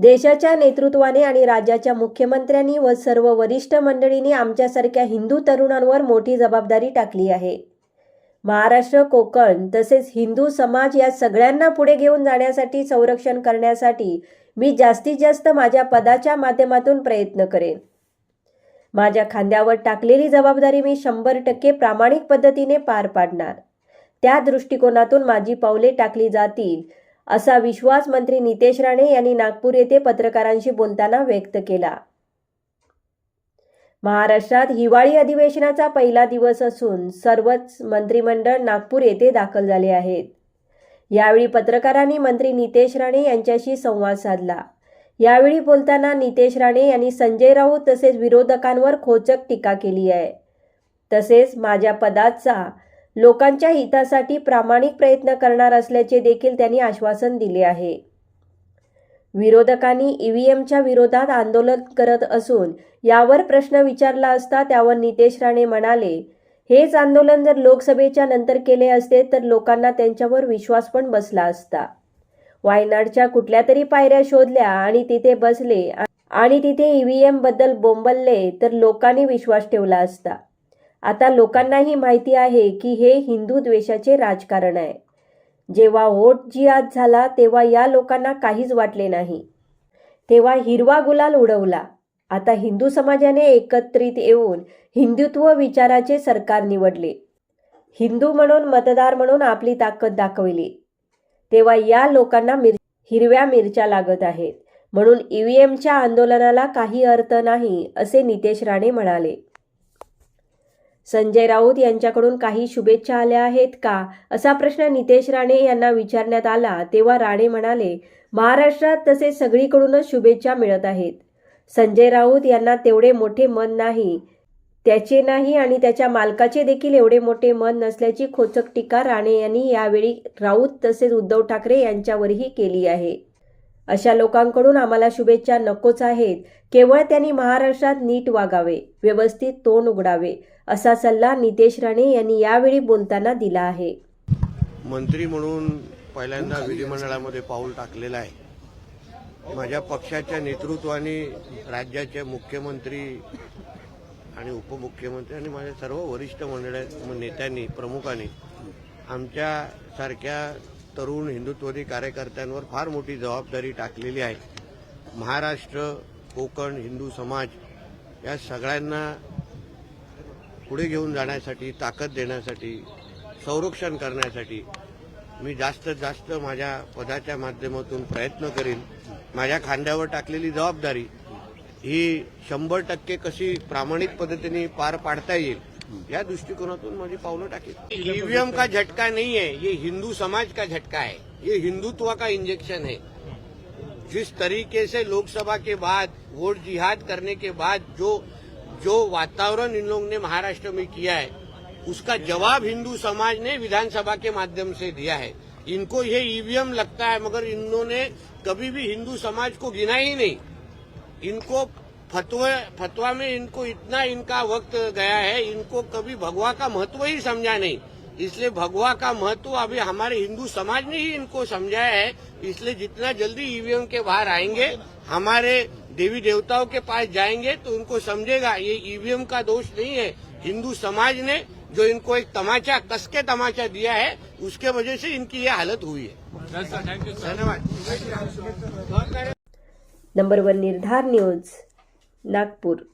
देशाच्या नेतृत्वाने आणि राज्याच्या मुख्यमंत्र्यांनी व सर्व वरिष्ठ मंडळींनी आमच्यासारख्या हिंदू तरुणांवर मोठी जबाबदारी टाकली आहे. महाराष्ट्र कोकण तसेच हिंदू समाज या सगळ्यांना पुढे घेऊन जाण्यासाठी संरक्षण करण्यासाठी मी जास्तीत जास्त माझ्या पदाच्या माध्यमातून प्रयत्न करेन. माझ्या खांद्यावर टाकलेली जबाबदारी मी शंभर टक्के प्रामाणिक पद्धतीने पार पाडणार. त्या दृष्टिकोनातून माझी पावले टाकली जातील असा विश्वास मंत्री नितेश राणे यांनी नागपूर येथे पत्रकारांशी बोलताना व्यक्त केला. महाराष्ट्रात हिवाळी अधिवेशनाचा पहिला दिवस असून सर्वच मंत्रिमंडळ नागपूर येथे दाखल झाले आहेत. यावेळी पत्रकारांनी मंत्री नितेश राणे यांच्याशी संवाद साधला. यावेळी बोलताना नितेश राणे यांनी संजय राऊत तसेच विरोधकांवर खोचक टीका केली आहे. तसेच माझ्या पदाचा लोकांच्या हितासाठी प्रामाणिक प्रयत्न करणार असल्याचे देखील त्यांनी आश्वासन दिले आहे. विरोधकांनी ईव्हीएमच्या विरोधात आंदोलन करत असून यावर प्रश्न विचारला असता त्यावर नितेश राणे म्हणाले हेच आंदोलन जर लोकसभेच्या नंतर केले असते तर लोकांना त्यांच्यावर विश्वास पण बसला असता. वायनाडच्या कुठल्या तरी पायऱ्या शोधल्या आणि तिथे बसले आणि तिथे ईव्हीएमबद्दल बोंबलले तर लोकांनी विश्वास ठेवला असता. आता लोकांनाही माहिती आहे की हे हिंदू द्वेषाचे राजकारण आहे. जेव्हा वोट जिहाद झाला तेव्हा या लोकांना काहीच वाटले नाही. तेव्हा हिरवा गुलाल उडवला. आता हिंदू समाजाने एकत्रित येऊन हिंदुत्व विचाराचे सरकार निवडले. हिंदू म्हणून मतदार म्हणून आपली ताकद दाखवली. तेव्हा या लोकांना मिर हिरव्या मिरच्या लागत आहेत. म्हणून ईव्हीएमच्या आंदोलनाला काही अर्थ नाही असे नितेश राणे म्हणाले. संजय राऊत यांच्याकडून काही शुभेच्छा आल्या आहेत का? असा प्रश्न नितेश राणे यांना विचारण्यात आला तेव्हा राणे म्हणाले महाराष्ट्रात तसे सगळीकडूनच शुभेच्छा मिळत आहेत. संजय राऊत यांना तेवढे मोठे मन नाही. त्याचे नाही आणि त्याच्या मालकाचे देखील एवढे मोठे मन नसल्याची खोचक टीका राणे यांनी यावेळी राऊत तसेच उद्धव ठाकरे यांच्यावरही केली आहे. अशा लोकांकडून आम्हाला शुभेच्छा नकोच आहेत. केवळ त्यांनी महाराष्ट्रात नीट वागावे व्यवस्थित तोंड उघडावे. असा सल्ला नितेश राणे यांनी यावेळी बोलताना दिला आहे. मंत्री म्हणून पहिल्यांदा विधिमंडळामध्ये पाऊल टाकलेलं आहे. माझ्या पक्षाच्या नेतृत्वाने राज्याचे मुख्यमंत्री आणि उपमुख्यमंत्री आणि माझ्या सर्व वरिष्ठ मंडळ नेत्यांनी प्रमुखांनी आमच्यासारख्या तरुण हिंदुत्ववादी कार्यकर्त्यांवर फार मोठी जबाबदारी टाकलेली आहे. महाराष्ट्र कोकण हिंदू समाज या सगळ्यांना पुढे घेऊन जाण्यासाठी ताकद देण्यासाठी संरक्षण करण्यासाठी मी जास्तीत जास्त माझ्या पदाच्या माध्यमातून प्रयत्न करीन. माझ्या खांद्यावर टाकलेली जबाबदारी ही शंभर टक्के कशी प्रामाणिक पद्धतीने पार पाडता येईल या दृष्टिकोनातून माझी पावलं टाकेल ईव्हीएम का झटका नहीं है ये हिंदू समाज का झटका है ये हिंदुत्व का इंजेक्शन है जिस तरीके से लोकसभा के बाद वोट जिहाद करने के बाद जो जो वातावरण इन लोगों ने महाराष्ट्र में किया है, उसका जवाब हिंदू समाज ने विधानसभा के माध्यम से दिया है। इनको ये ईवीएम लगता है, मगर इन्होंने कभी भी हिंदू समाज को गिना ही नहीं। इनको फतवे, फतवा में इनको इतना इनका वक्त गया है, इनको कभी भगवा का महत्व ही समझा नहीं। इसलिए भगवा का महत्व अभी हमारे हिंदू समाज ने ही इनको समझाया है। इसलिए जितना जल्दी ईवीएम के बाहर आएँगे, हमारे देवी देवताओं के पास जाएँगे तो उनको समझेगा ये ईवीएम का दोष नहीं है। हिंदू समाज ने जो इनको एक तमाचा कस के तमाचा दिया है उसके वजह से इनकी ये हालत हुई है। धन्यवाद। Number one Nirdhar news Nagpur